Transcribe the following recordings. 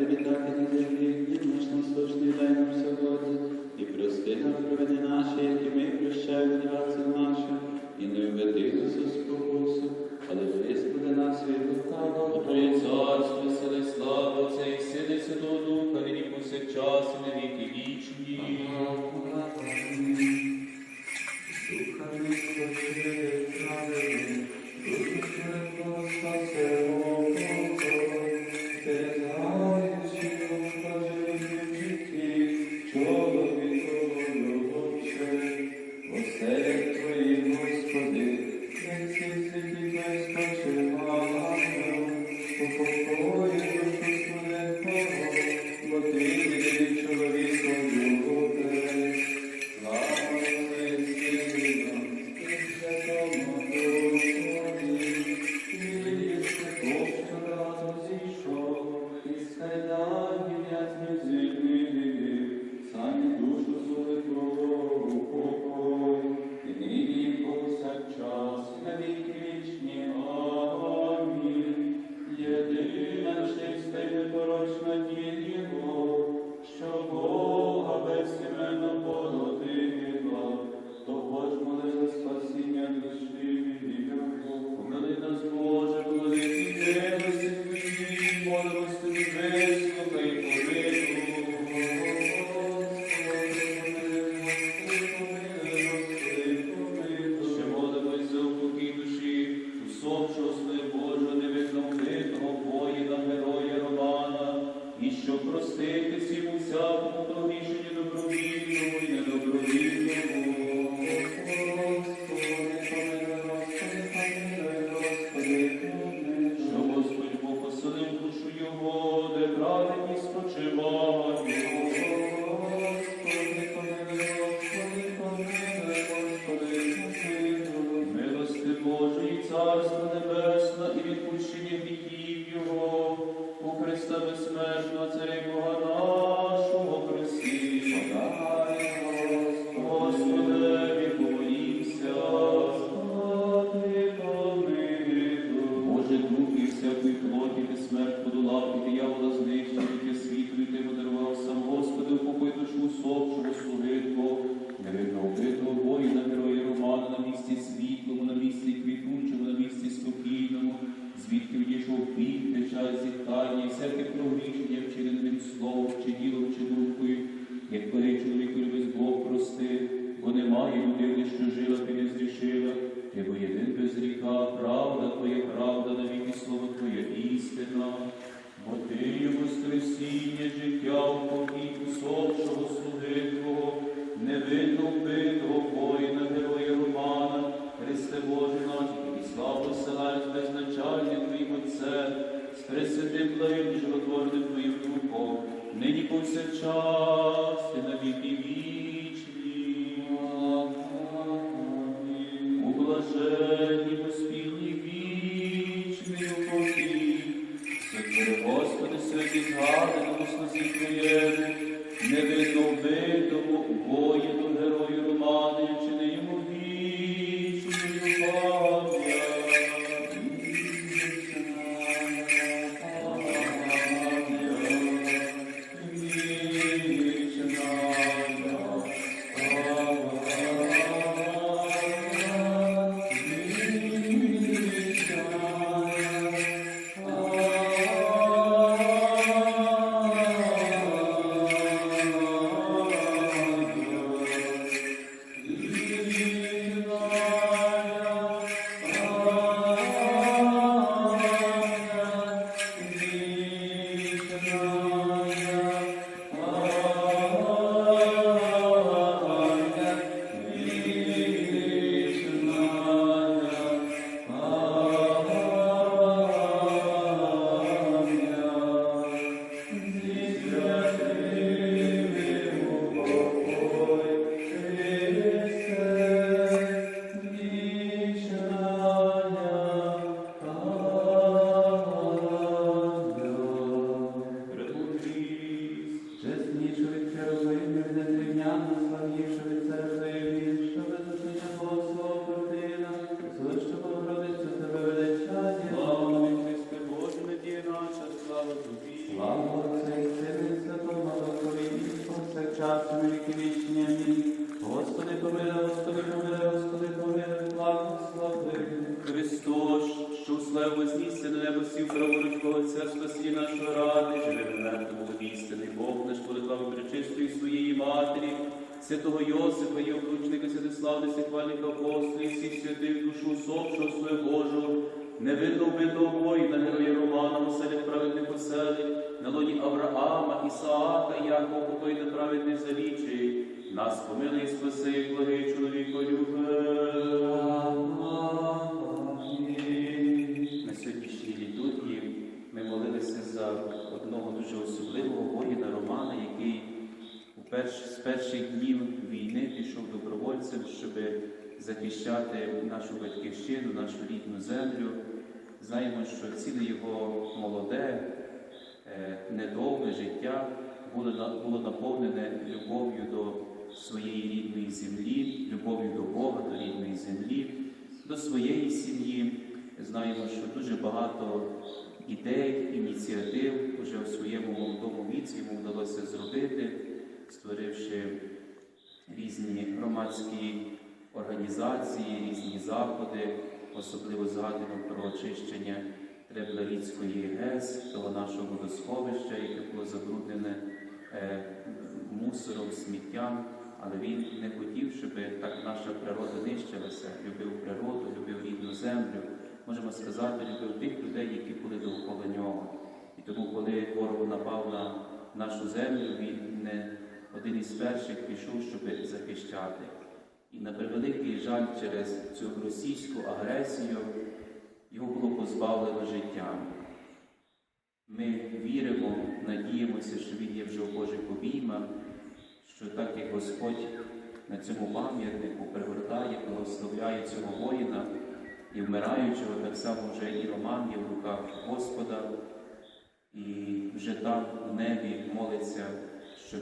віддати на землі, хліб наш насущний дай нам сьогодні, і прости нам провини наші, які ми прощаємо винуватцям нашим, і не введи нас у спокусу, але визволи нас від лукавого. Що жила, ти не зрішила, ти бо єдин без гріха, правда твоя, правда, навіки слово Твоє істина, бо ти є воскресіння, життя, упокій усопшого слуги Твого, невинно вбитого воїна, героя Романа, Христе Боже наш, і славу села з безначальним Твоїм Отцем, з пресвятим і животворним Твоїм Духом, нині повсякчас і на віки. Твоєму, невинно вбитому, воїну, Христос вознісся на небо сів праворуч Бога Отця, спасі нашого ради, живе в мертвому істинний Бог наш великав пречистої своєї матері, святого Йосипа, і обручника Святослава, Сихвальника апостолів, всіх святих душу усопшого своє Божого, невинно вбитого воїна, героя Романа, оселях праведних оселень, на лоні Авраама, Ісаака, Якова, той неправедний залічий, нас помилуй спаси, благий чоловіко На ми молилися за одного дуже особливого воїна Романа, який з перших днів війни пішов добровольцем, щоб захищати нашу батьківщину, нашу рідну землю. Знаємо, що ціле його молоде, е, недовге життя було наповнене любов'ю до своєї рідної землі, любов'ю до Бога, до рідної землі, до своєї сім'ї. Знаємо, що дуже багато ідей, ініціатив вже у своєму молодому віці йому вдалося зробити, створивши різні громадські організації, різні заходи, особливо згадуємо про очищення Требларіцької ГЕС, того нашого водосховища, яке було забруднене е, мусором, сміттям. Але він не хотів, щоб так наша природа нищилася, любив природу, любив рідну землю. Можемо сказати, любив тих людей, які були довкола нього. І тому, коли ворог напав на нашу землю, він не один із перших пішов, щоб захищати. І на превеликий жаль, через цю російську агресію його було позбавлено життя. Ми віримо, надіємося, що він є вже у Божих обіймах, що так як Господь на цьому пам'ятнику пригортає, благословляє цього воїна і вмираючого, так само вже і Роман є в руках Господа, і вже там в небі молиться, щоб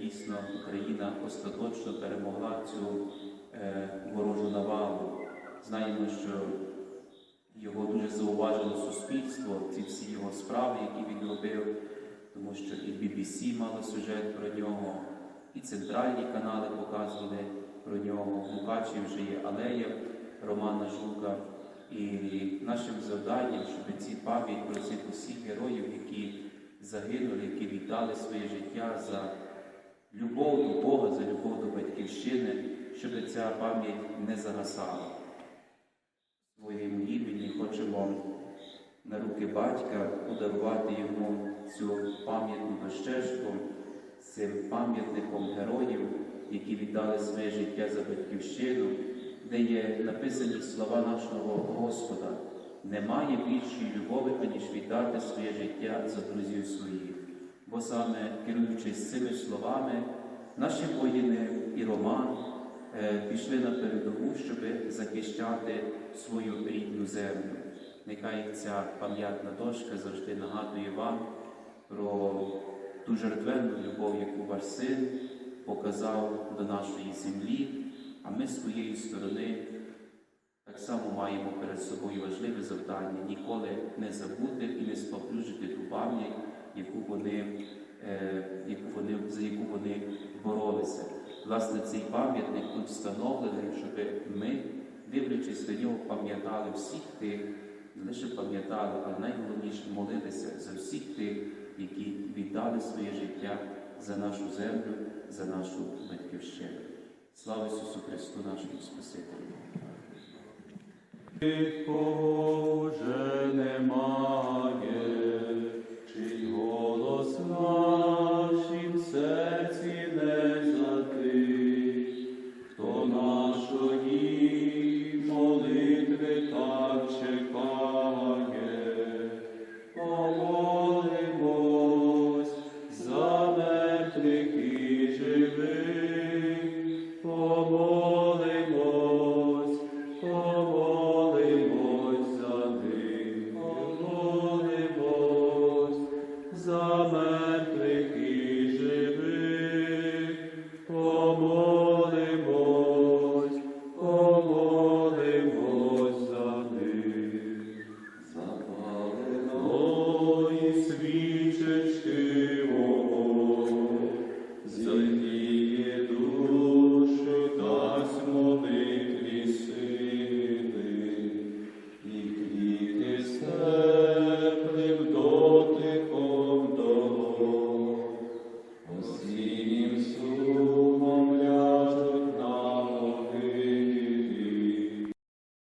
дійсно Україна остаточно перемогла цю е, ворожу навалу. Знаємо, що його дуже зауважило суспільство, ці всі його справи, які він робив, тому що і BBC мало сюжет про нього, і центральні канали показували про нього. В вже є алея Романа Жука. І нашим завданням, щоб ці пам'ять про цих усіх героїв, які загинули, які віддали своє життя за любов до Бога, за любов до батьківщини, щоб ця пам'ять не загасала своєму імені хочемо на руки батька подарувати йому цю пам'ятну дощечку цим пам'ятником героїв, які віддали своє життя за батьківщину, де є написані слова нашого Господа. Немає більшої любові, аніж віддати своє життя за друзів своїх. Бо саме керуючись цими словами, наші воїни і Роман е, пішли на передову, щоб захищати свою рідну землю. Нехай ця пам'ятна дошка завжди нагадує вам про ту жертвенну любов, яку ваш син показав до нашої землі, а ми з своєї сторони так само маємо перед собою важливе завдання ніколи не забути і не споплюжити ту пам'ять, яку вони, е, яку вони, за яку вони боролися. Власне, цей пам'ятник тут встановлений, щоб ми, дивлячись на нього, пам'ятали всіх тих, не лише пам'ятали, а найголовніше молилися за всіх тих, які віддали своє життя за нашу землю, за нашу батьківщину. Слава Ісусу Христу, нашому Спасителю. Боже, нема. thank you